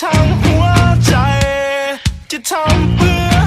ทั้งหัวใจ จะทำเพื่อ